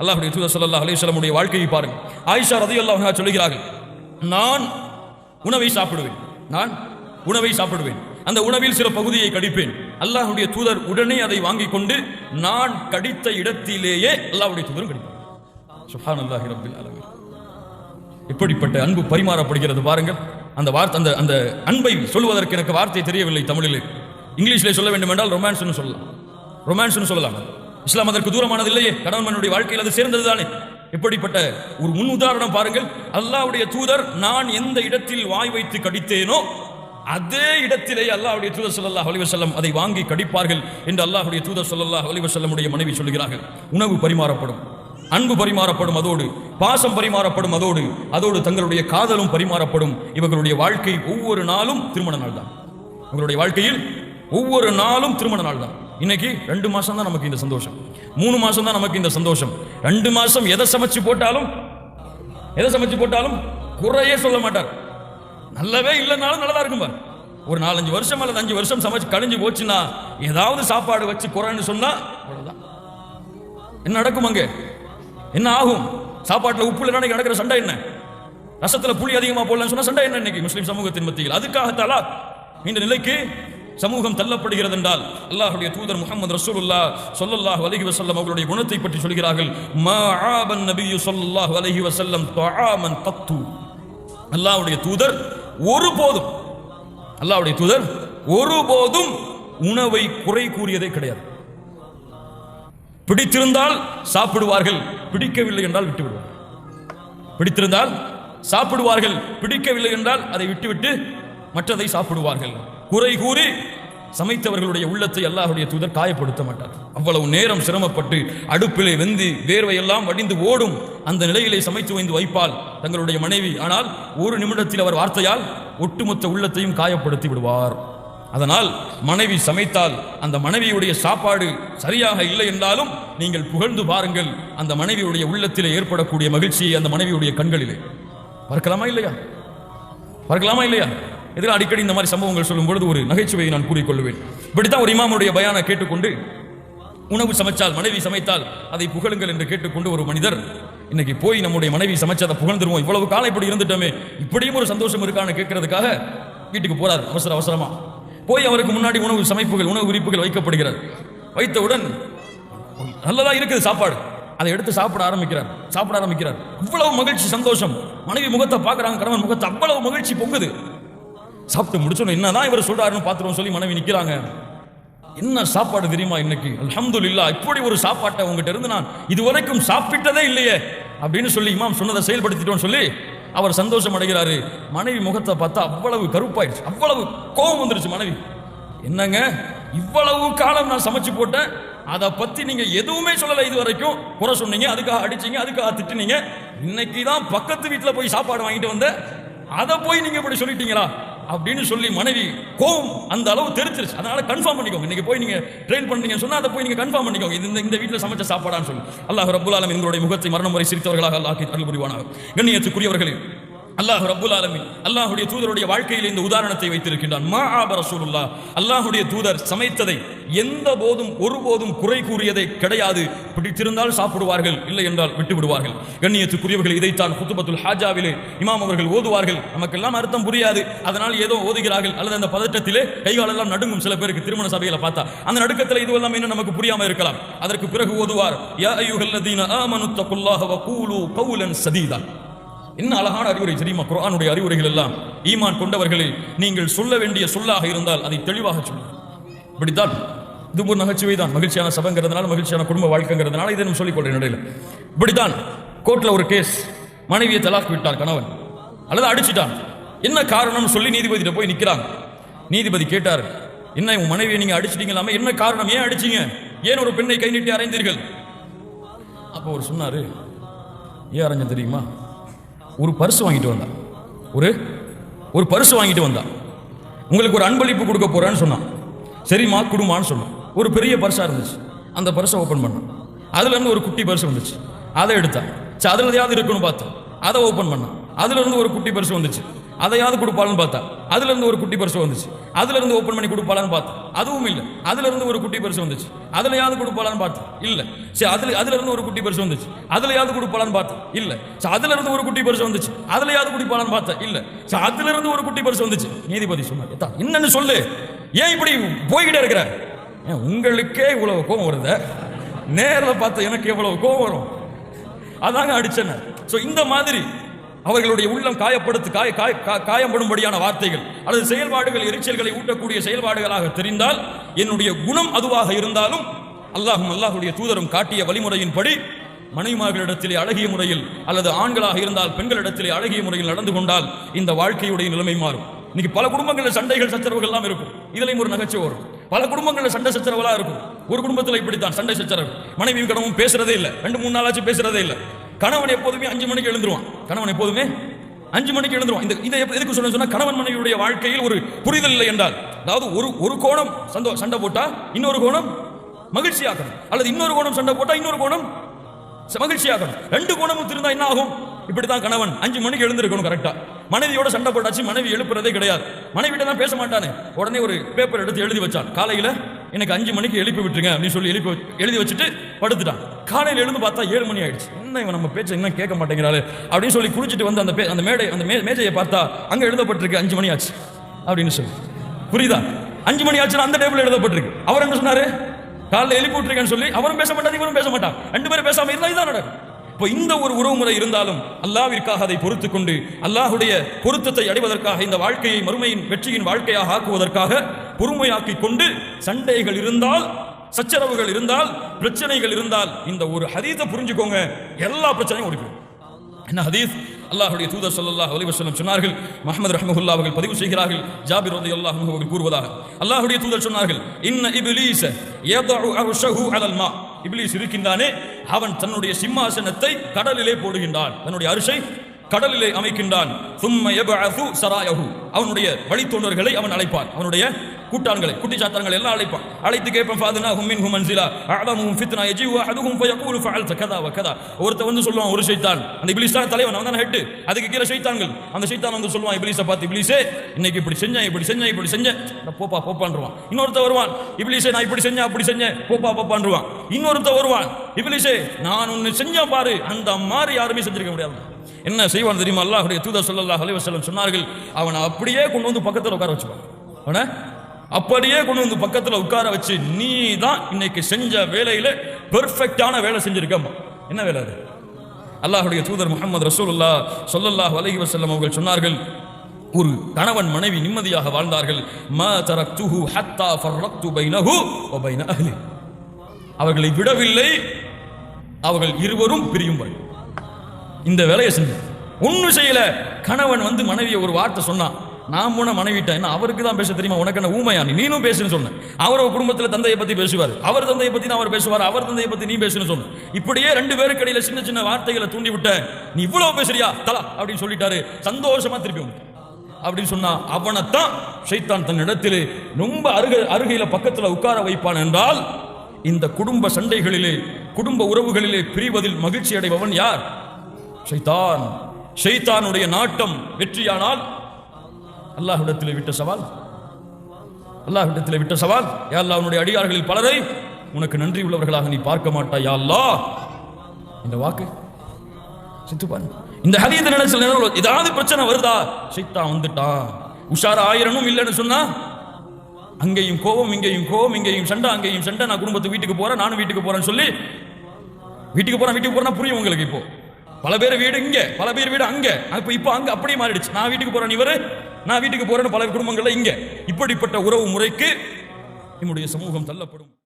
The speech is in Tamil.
அல்லாஹுடைய தூதர் ஸல்லல்லாஹு அலைஹி வாழ்க்கையை பாருங்கள் ஆயிஷா ரதி அல்லாஹா சொல்கிறார்கள் நான் உணவை சாப்பிடுவேன். நான் உணவை சாப்பிடுவேன். அந்த உணவில் சில பகுதியை கடிப்பேன். அல்லாஹுடைய தூதர் உடனே அதை வாங்கி கொண்டு நான் கடித்த இடத்திலேயே அல்லாஹுடைய தூதரும் கடிப்பார். சுப்ஹானல்லாஹி இப்படிப்பட்ட அன்பு பரிமாறப்படுகிறது பாருங்கள். அந்த வார்த்தை அந்த அந்த அன்பை சொல்வதற்கு எனக்கு வார்த்தை தெரியவில்லை தமிழில். இங்கிலீஷில் சொல்ல வேண்டும் என்றால் ரொமான்ஸ்னு சொல்லலாம். ரொமான்ஸ்னு சொல்லலாம். இஸ்லாம் அதற்கு தூரமானது இல்லையே கணவன் மனுடைய வாழ்க்கையில் அது சேர்ந்தது தானே இப்படிப்பட்ட ஒரு முன் உதாரணம் பாருங்கள். அல்லாஹ்வுடைய தூதர் நான் எந்த இடத்தில் வாய் வைத்து கடித்தேனோ அதே இடத்திலே அல்லாஹுடைய தூதர் சொல்லல்லா அலைஹி அதை வாங்கி கடிப்பார்கள் என்று அல்லாஹுடைய தூதர் சொல்லல்லா அலைஹி வஸல்லமுடைய மனைவி சொல்கிறார்கள். உணவு பரிமாறப்படும் அன்பு பரிமாறப்படும் அதோடு பாசம் பரிமாறப்படும் அதோடு அதோடு தங்களுடைய காதலும் பரிமாறப்படும். இவர்களுடைய வாழ்க்கை ஒவ்வொரு நாளும் திருமண நாள் தான் உங்களுடைய வாழ்க்கையில் ஒவ்வொரு நாளும் திருமண நாள் தான் இன்னைக்கு ரெண்டு மாசம் தான் நமக்கு இந்த சந்தோஷம். மூணு மாசம் தான் நமக்கு இந்த சந்தோஷம். ரெண்டு மாசம் எதை சமைச்சு போட்டாலும் எதை சமைச்சு போட்டாலும் குறையே சொல்ல மாட்டார். நல்லவே இல்லைனாலும் நல்லதா இருக்கும் பாரு. ஒரு நாலஞ்சு வருஷம் அல்லது அஞ்சு வருஷம் சமைச்சு கழிஞ்சு போச்சுன்னா ஏதாவது சாப்பாடு வச்சு குறைன்னு சொன்னா அவ்வளோதான் என்ன நடக்கும் அங்கே? என்ன ஆகும்? சாப்பாட்டில் உப்பு இல்லைன்னா நடக்கிற சண்டை என்ன? ரசத்தில் புளி அதிகமாக போடலன்னு சொன்னால் சண்டை என்ன இன்னைக்கு முஸ்லீம் சமூகத்தின் மத்தியில்? அதுக்காகத்தாலா? இந்த நிலைக்கு சமூகம் தள்ளப்படுகிறது என்றால் அல்லாஹுடைய தூதர் முகமது ரசூலுல்லா ஸல்லல்லாஹு அலைஹி வசல்லம் அவர்களுடைய குணத்தை பற்றி சொல்கிறார்கள். மா ஆபன் நபியு ஸல்லல்லாஹு அலைஹி வசல்லம் துஆமன் தத்து. அல்லாஹுடைய தூதர் ஒருபோதும் அல்லாஹுடைய தூதர் ஒருபோதும் உணவை குறை கூறியதே கிடையாது. பிடித்திருந்தால் சாப்பிடுவார்கள் பிடிக்கவில்லை என்றால் விட்டுவிடுவார்கள். பிடித்திருந்தால் சாப்பிடுவார்கள் பிடிக்கவில்லை என்றால் அதை விட்டுவிட்டு மற்றதை சாப்பிடுவார்கள். குறை கூறி சமைத்தவர்களுடைய உள்ளத்தை அல்லாஹுடைய தூதர் காயப்படுத்த மாட்டார். அவ்வளவு நேரம் சிரமப்பட்டு அடுப்பிலே வெந்து வேர்வையெல்லாம் வடிந்து ஓடும் அந்த நிலையிலே சமைத்து வைந்து வைப்பால் தங்களுடைய மனைவி. ஆனால் ஒரு நிமிடத்தில் அவர் வார்த்தையால் ஒட்டுமொத்த உள்ளத்தையும் காயப்படுத்தி விடுவார். அதனால் மனைவி சமைத்தால் அந்த மனைவியுடைய சாப்பாடு சரியாக இல்லை என்றாலும் நீங்கள் புகழ்ந்து பாருங்கள். அந்த மனைவியுடைய உள்ளத்திலே ஏற்படக்கூடிய மகிழ்ச்சியை அந்த மனைவியுடைய கண்களிலே. பார்க்கலாமா இல்லையா? பார்க்கலாமா இல்லையா? இதில் அடிக்கடி இந்த மாதிரி சம்பவங்கள் சொல்லும் பொழுது ஒரு நகைச்சுவையை நான் கூறிக்கொள்வேன் இப்படித்தான் ஒரு இமாமுடைய பயானை கேட்டுக்கொண்டு உணவு சமைச்சால் மனைவி சமைத்தால் அதை புகழுங்கள் என்று கேட்டுக்கொண்டு ஒரு மனிதர் இன்னைக்கு போய் நம்முடைய மனைவி சமைச்சதை புகழ்ந்துருவோம். இவ்வளவு காலம் இப்படி இருந்துட்டோமே. இப்படியும் ஒரு சந்தோஷம் இருக்கான்னு கேட்கறதுக்காக வீட்டுக்கு போறார். அவசர அவசரமா. போய் அவருக்கு முன்னாடி உணவு சமைப்புகள் உணவு குறிப்புகள் வைக்கப்படுகிறார் வைத்தவுடன் நல்லதா இருக்குது சாப்பாடு. அதை எடுத்து சாப்பிட ஆரம்பிக்கிறார். சாப்பிட ஆரம்பிக்கிறார். இவ்வளவு மகிழ்ச்சி சந்தோஷம். மனைவி முகத்தை பார்க்குறாங்க கணவன் முகத்தை அவ்வளவு மகிழ்ச்சி பொங்குது. சாப்பிட்டு முடிச்சோம் என்னதான் இவர் சொல்றாருன்னு பார்த்துருவோம் சொல்லி மனைவி நிக்கிறாங்க. என்ன சாப்பாடு தெரியுமா இன்னைக்கு? இல்லா இப்படி ஒரு சாப்பாட்டை உங்ககிட்ட இருந்து நான் இதுவரைக்கும் சாப்பிட்டதே இல்லையே அப்படின்னு சொல்லி இமாம் சொன்னதை செயல்படுத்திட்டோம்னு சொல்லி அவர் சந்தோஷம் அடைகிறாரு. மனைவி முகத்தை பார்த்தா அவ்வளவு கருப்பாயிடுச்சு. அவ்வளவு கோபம் வந்துருச்சு மனைவி. என்னங்க? இவ்வளவு காலம் நான் சமைச்சு போட்டேன். அதை பத்தி நீங்க எதுவுமே சொல்லல இது வரைக்கும் குறை சொன்னீங்க அதுக்காக அடிச்சீங்க அதுக்காக திட்டுனீங்க. இன்னைக்கு தான் பக்கத்து வீட்டில் போய் சாப்பாடு வாங்கிட்டு வந்த அதை போய் நீங்க இப்படி சொல்லிட்டீங்களா? அப்படின்னு சொல்லி மனைவி கோவம் அந்த அளவு தெரிச்சிருச்சு அதனால கன்ஃபார்ம் பண்ணிக்கோங்க. இன்னைக்கு போய் நீங்க ட்ரெயின் பண்ணுறீங்க சொன்னா அதை போய் நீங்க கன்ஃபார்ம் பண்ணிக்கோங்க. இந்த- இந்த வீட்டில் சமைச்ச சாப்பாடான்னு சொல்லி. அல்லாஹ் ரபுல்லாலம் எங்களுடைய முகத்தை மரணம் வரை சிரித்தவர்களாக அல்லாஹ் அருள் புரிவானாக. கண்ணியத்துக்குரியவர்களே அல்லாஹ் ரபுல் ஆலமி அல்லாஹுடைய தூதருடைய வாழ்க்கையில் இந்த உதாரணத்தை வைத்திருக்கின்றான். மா ஆப ரசூலுல்லாஹ். தூதர் சமைத்ததை எந்த போதும் ஒருபோதும் குறை கூறியதை கிடையாது. பிடித்திருந்தால் சாப்பிடுவார்கள் இல்லை என்றால் விட்டு விடுவார்கள் கண்ணியத்துக்குரியவர்கள் இதைத்தான் குத்துபத்துல் ஹாஜாவிலே இமாம் அவர்கள் ஓதுவார்கள். நமக்கெல்லாம் அர்த்தம் புரியாது. அதனால் ஏதோ ஓதுகிறார்கள். அல்லது அந்த பதட்டத்திலே கைகாலெல்லாம் நடுங்கும். சில பேருக்கு திருமண சபையில பார்த்தா அந்த நடுக்கத்தில் இதுவெல்லாம் என்ன நமக்கு புரியாம இருக்கலாம். அதற்கு பிறகு ஓதுவார் யா அய்யுஹல்லதீன ஆமனு வகூலு கவுலன் சதீதா. என்ன அழகான அறிவுரை தெரியுமா? குரானுடைய அறிவுரைகள் எல்லாம். ஈமான் கொண்டவர்களே நீங்கள் சொல்ல வேண்டிய சொல்லாக இருந்தால் அதை தெளிவாக சொல்லுங்கள். இப்படித்தான். இது ஒரு நகைச்சுவை தான் மகிழ்ச்சியான சபங்கிறதுனால மகிழ்ச்சியான குடும்ப வாழ்க்கைங்கிறதுனால இதை நம்ம சொல்லிக் கொள்றேன் இடையில இப்படித்தான். கோர்ட்ல ஒரு கேஸ் மனைவியை தலாக் விட்டார் கணவன். அல்லது அடிச்சுட்டான். என்ன காரணம்னு சொல்லி நீதிபதியிட்ட போய் நிற்கிறாங்க நீதிபதி கேட்டார் என்ன உன் மனைவியை நீங்க அடிச்சிட்டீங்களாமே? என்ன காரணம்? ஏன் அடிச்சீங்க? ஏன் ஒரு பெண்ணை கை நீட்டி அறைந்தீர்கள்? அப்போ அவர் சொன்னாரு ஏன் அரைஞ்ச தெரியுமா? ஒரு பரிசு வாங்கிட்டு வந்தான் ஒரு ஒரு பரிசு வாங்கிட்டு வந்தான் உங்களுக்கு ஒரு அன்பளிப்பு கொடுக்க போறேன்னு சொன்னான். சரிம்மா குடுமான்னு சொன்னான். ஒரு பெரிய பரிசா இருந்துச்சு. அந்த பரிசை ஓப்பன் பண்ணான். அதுல இருந்து ஒரு குட்டி பரிசு வந்துச்சு. அதை எடுத்தான். சரி அதில் எதையாவது இருக்குன்னு பார்த்தோம் அதை ஓப்பன் பண்ணான். அதுல இருந்து ஒரு குட்டி பரிசு வந்துச்சு. அதையாவது கொடுப்பாளன்னு பார்த்தா. அதுல இருந்து ஒரு குட்டி பரிசு வந்துச்சு. அதுல இருந்து ஓபன் பண்ணி கொடுப்பாளான்னு பார்த்தா. அதுவும் இல்ல. அதுல இருந்து ஒரு குட்டி பரிசு வந்துச்சு. அதுலயாவது கொடுப்பாளான்னு பார்த்தா. இல்ல. சரி அதுல அதுல இருந்து ஒரு குட்டி பரிசு வந்துச்சு. அதுலயாவது கொடுப்பாளான்னு பார்த்தா. இல்ல. சரி அதுல இருந்து ஒரு குட்டி பரிசு வந்துச்சு. அதுலயாவது குடிப்பாளான்னு பார்த்தா. இல்ல. சரி அதுல இருந்து ஒரு குட்டி பரிசு வந்துச்சு. நீதிபதி சொன்னார். என்னன்னு சொல்லு. ஏன் இப்படி போய்கிட்டே இருக்கிற? ஏன் உங்களுக்கே இவ்வளவு கோபம் வருத. நேரில் பார்த்த எனக்கு எவ்வளவு கோபம் வரும். அதாங்க அடிச்சன ஸோ இந்த மாதிரி அவர்களுடைய உள்ளம் காயப்படுத்து காய காய கா- காயப்படும்படியான வார்த்தைகள். அல்லது செயல்பாடுகள் எரிச்சல்களை ஊட்டக்கூடிய செயல்பாடுகளாக தெரிந்தால் என்னுடைய குணம் அதுவாக இருந்தாலும் அல்லாஹும் அல்லாஹுடைய தூதரும் காட்டிய வழிமுறையின்படி மனைவிமார்களிடத்திலே அழகிய முறையில் அல்லது ஆண்களாக இருந்தால் பெண்களிடத்திலே அழகிய முறையில் நடந்து கொண்டால் இந்த வாழ்க்கையுடைய நிலைமை மாறும். இன்னைக்கு பல குடும்பங்களில் சண்டைகள் சச்சரவுகள் எல்லாம் இருக்கும். இதுலையும் ஒரு நகைச்சுவை வரும். பல குடும்பங்களில் சண்டை சச்சரவுலாம் இருக்கும். ஒரு குடும்பத்தில் இப்படித்தான் சண்டை சச்சரவு. மனைவியும் கடவும் பேசுறதே இல்லை. ரெண்டு மூணு நாளாச்சும் பேசுறதே இல்லை. கணவன் எப்போதுமே அஞ்சு மணிக்கு எழுந்துருவான். கணவன் எப்போதுமே அஞ்சு மணிக்கு எழுந்துருவான். இந்த இதை எதுக்கு சொல்ல சொன்னா கணவன் மனைவியுடைய வாழ்க்கையில் ஒரு புரிதல் இல்லை என்றால். அதாவது ஒரு ஒரு கோணம் சந்தோ சண்டை போட்டா இன்னொரு கோணம் மகிழ்ச்சியாகணும். அல்லது இன்னொரு கோணம் சண்டை போட்டா இன்னொரு கோணம் மகிழ்ச்சியாகணும். ரெண்டு கோணமும் திருந்தா என்ன ஆகும்? இப்படித்தான் கணவன் அஞ்சு மணிக்கு எழுந்திருக்கணும் கரெக்டா மனைவியோட சண்டை போட்டாச்சு மனைவி எழுப்புறதே கிடையாது. மனைவிட்ட தான் பேச மாட்டானே. உடனே ஒரு பேப்பர் எடுத்து எழுதி வச்சான். காலையில எனக்கு அஞ்சு மணிக்கு எழுப்பி விட்டுருங்க அப்படின்னு சொல்லி எழுப்பி எழுதி வச்சுட்டு படுத்துட்டான். காலையில் எழுந்து பார்த்தா ஏழு மணி ஆயிடுச்சு. என்ன இவன் நம்ம பேச்சை இன்னும் கேட்க மாட்டேங்கிறாரு அப்படின்னு சொல்லி குளிச்சுட்டு வந்து அந்த பே- அந்த மேடை அந்த மே- மேஜையை பார்த்தா அங்கே எழுதப்பட்டிருக்கு அஞ்சு மணி ஆச்சு. அப்படின்னு சொல்லி. புரியுதா? அஞ்சு மணி ஆச்சுன்னா அந்த டேபிள் எழுதப்பட்டிருக்கு. அவர் என்ன சொன்னாரு? காலைல எழுப்பி விட்டுருக்கேன்னு சொல்லி அவரும் பேச மாட்டார் இவரும் பேச மாட்டான். ரெண்டு பேரும் பேசாமல் இருந்தால் இதான் நடக்கும். இப்போ இந்த ஒரு உறவு முறை இருந்தாலும் அல்லாவிற்காக அதை பொறுத்து கொண்டு அல்லாஹுடைய பொருத்தத்தை அடைவதற்காக இந்த வாழ்க்கையை மறுமையின் வெற்றியின் வாழ்க்கையாக ஆக்குவதற்காக பொறுமையாக்கி கொண்டு சண்டைகள் இருந்தால் சச்சரவுகள் இருந்தால் பிரச்சனைகள் இருந்தால் இந்த ஒரு ஹதீத்தை புரிஞ்சுக்கோங்க. எல்லா பிரச்சனையும் ஓடிப்போம் என்ன ஹதீஸ்? அல்லாஹுடைய தூதர் சல்லாஹ் அலி வசலம் சொன்னார்கள் மஹமது ரஹமுல்லா அவர்கள் பதிவு செய்கிறார்கள் ஜாபிர் ரலியல்லாஹு அல்லாஹ் அவர்கள் கூறுவதாக. அல்லாஹுடைய தூதர் சொன்னார்கள் இன்ன இபிலீஸ் யதஉ அர்ஷஹு அலல் இபிலீஸ் இருக்கின்றானே அவன் தன்னுடைய சிம்மாசனத்தை கடலிலே போடுகின்றான். தன்னுடைய அரிசை கடலிலே அமைக்கின்றான். சும்ம எபு சராயஹு அவனுடைய வழித்தோன்றர்களை அவன் அழைப்பான். அவனுடைய கூட்டான்களை குட்டி சாத்தான்களை எல்லாம் அழைப்பான். அழைத்து கேட்பான் ஃபாதுனா ஹும் மின்ஹும் மன்சிலா அஅதமுஹும் ஃபித்னா அதுவும் போய் ஃபயகூலு ஃபஅல்த கதா வ கதா ஒருத்தன் வந்து சொல்லுவான் ஒரு ஷைத்தான் அந்த இப்லீஸ் தான் தலைவன் அவன் தான் ஹெட் அதுக்கு கீழே ஷைத்தான்கள் அந்த ஷைத்தான் வந்து சொல்லுவான் இப்லீஸை பார்த்து இப்லீஸே இன்னைக்கு இப்படி செஞ்சேன் இப்படி செஞ்சேன் இப்படி செஞ்சேன். போப்பா போப்பான்றுவான் இன்னொருத்த வருவான் இப்லீஸே நான் இப்படி செஞ்சேன் அப்படி செஞ்சேன். போப்பா போப்பான்றுவான் இன்னொருத்த வருவான் இப்லீஸே நான் ஒன்னு செஞ்சேன் பாரு. அந்த மாதிரி யாருமே செஞ்சிருக்க முடியாது என்ன செய்வான் தெரியுமா? அல்லாஹுடைய தூதர் ஸல்லல்லாஹு அலைவசல்லம் சொன்னார்கள் அவனை அப்படியே கொண்டு வந்து பக்கத்தில் உட்கார வச்சுப்பான். அவனை? அப்படியே கொண்டு வந்து பக்கத்துல உட்கார வச்சு நீ தான் இன்னைக்கு செஞ்ச வேலையில பெர்ஃபெக்டான வேலை செஞ்சிருக்கம்மா. என்ன வேலை அது? அல்லாஹுடைய தூதர் முகமது ரசூலுல்லா சொல்லல்லாஹ் வலகி வசல்லம் அவர்கள் சொன்னார்கள் ஒரு கணவன் மனைவி நிம்மதியாக வாழ்ந்தார்கள். மா தரக்துஹு ஹத்தா ஃபர்ரக்து பைனஹு வ பைன அஹ்லி. அவர்களை விடவில்லை அவர்கள் இருவரும் பிரியும்படி இந்த வேலையை செஞ்சு. ஒன்றும் செய்யல. கணவன் வந்து மனைவியை ஒரு வார்த்தை சொன்னான். நான் போன மனைவிட்டேன் அவருக்கு தான் பேச தெரியுமா? உனக்கு என்ன ஊமையா? நீ நீனும் பேசுன்னு சொன்னேன் அவர் குடும்பத்தில் தந்தையை பத்தி பேசுவார். அவர் தந்தையை பத்தி அவர் பேசுவார். அவர் தந்தையை பத்தி நீ பேசுன்னு சொன்ன. இப்படியே ரெண்டு பேருக்கு இடையில சின்ன சின்ன வார்த்தைகளை தூண்டி விட்ட நீ இவ்வளவு பேசுறியா? தலா! அப்படின்னு சொல்லிட்டாரு. சந்தோஷமா திருப்பி அப்படின்னு சொன்னா அவனைத்தான் ஷைத்தான் தன் இடத்திலே ரொம்ப அருக அருகையில பக்கத்தில் உட்கார வைப்பான் என்றால் இந்த குடும்ப சண்டைகளிலே குடும்ப உறவுகளிலே பிரிவதில் மகிழ்ச்சி அடைபவன் யார்? ஷைத்தான் ஷைத்தானுடைய நாட்டம் வெற்றியானால் அல்லாஹ்விடத்திலே விட்ட சவால். அல்லாஹ்விடத்திலே விட்ட சவால். யா அல்லாஹ் உன்னுடைய அடியார்களில் பலரை உனக்கு நன்றி உள்ளவர்களாக நீ பார்க்க மாட்டாய் யா அல்லா இந்த வாக்கு சித்து பாருங்க இந்த ஹதீத நினைச்சல் நேரம் ஏதாவது பிரச்சனை வருதா? சித்தா வந்துட்டான். உஷாரா ஆயிரமும் இல்லைன்னு சொன்னா அங்கேயும் கோவம் இங்கேயும் கோவம் இங்கேயும் சண்டை அங்கேயும் சண்டை. நான் குடும்பத்து வீட்டுக்கு போறேன் நானும் வீட்டுக்கு போறேன்னு சொல்லி வீட்டுக்கு போறேன் வீட்டுக்கு போறேன்னா புரியும் உங்களுக்கு இப்போ. பல பேர் வீடு இங்க பல பேர் வீடு அங்க. இப்ப இப்போ அங்க அப்படியே மாறிடுச்சு. நான் வீட்டுக்கு போறேன் இவரு நான் வீட்டுக்கு போறேன்னு பல குடும்பங்கள்ல இங்க. இப்படிப்பட்ட உறவு முறைக்கு நம்முடைய சமூகம் தள்ளப்படும்.